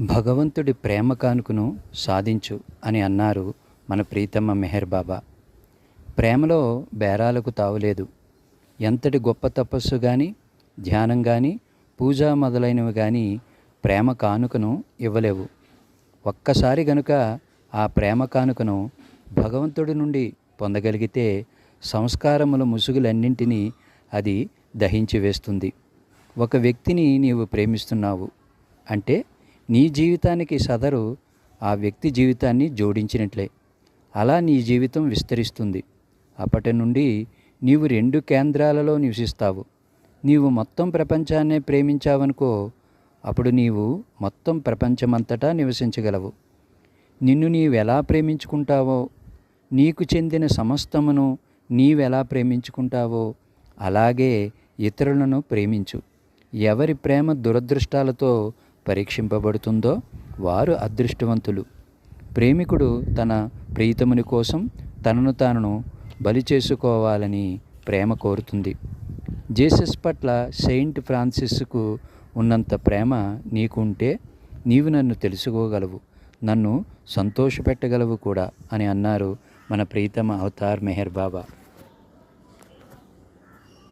భగవంతుడి ప్రేమ కానుకను సాధించు అని అన్నారు మన ప్రీతమ్మ మెహర్ బాబా. ప్రేమలో బేరాలకు తావులేదు ఎంతటి గొప్ప తపస్సు కానీ ధ్యానం కానీ పూజ మొదలైనవి కానీ ప్రేమ కానుకను ఇవ్వలేవు. ఒక్కసారి గనుక ఆ ప్రేమ కానుకను భగవంతుడి నుండి పొందగలిగితే సంస్కారముల ముసుగులన్నింటినీ అది దహించి వేస్తుంది. ఒక వ్యక్తిని నీవు ప్రేమిస్తున్నావు అంటే నీ జీవితానికి సదరు ఆ వ్యక్తి జీవితాన్ని జోడించినట్లే. అలా నీ జీవితం విస్తరిస్తుంది. అప్పటి నుండి నీవు రెండు కేంద్రాలలో నివసిస్తావు. నీవు మొత్తం ప్రపంచాన్నే ప్రేమించావనుకో అప్పుడు నీవు మొత్తం ప్రపంచమంతటా నివసించగలవు. నిన్ను నీవెలా ప్రేమించుకుంటావో నీకు చెందిన సమస్తమును నీవెలా ప్రేమించుకుంటావో అలాగే ఇతరులను ప్రేమించు. ఎవరి ప్రేమ దురదృష్టాలతో పరీక్షింపబడుతుందో వారు అదృష్టవంతులు. ప్రేమికుడు తన ప్రీతముని కోసం తనను తాను బలి చేసుకోవాలని ప్రేమ కోరుతుంది. జీసస్ పట్ల సెయింట్ ఫ్రాన్సిస్కు ఉన్నంత ప్రేమ నీకుంటే నీవు నన్ను తెలుసుకోగలవు నన్ను సంతోషపెట్టగలవు కూడా అని అన్నారు మన ప్రీతమ అవతార్ మెహర్ బాబా.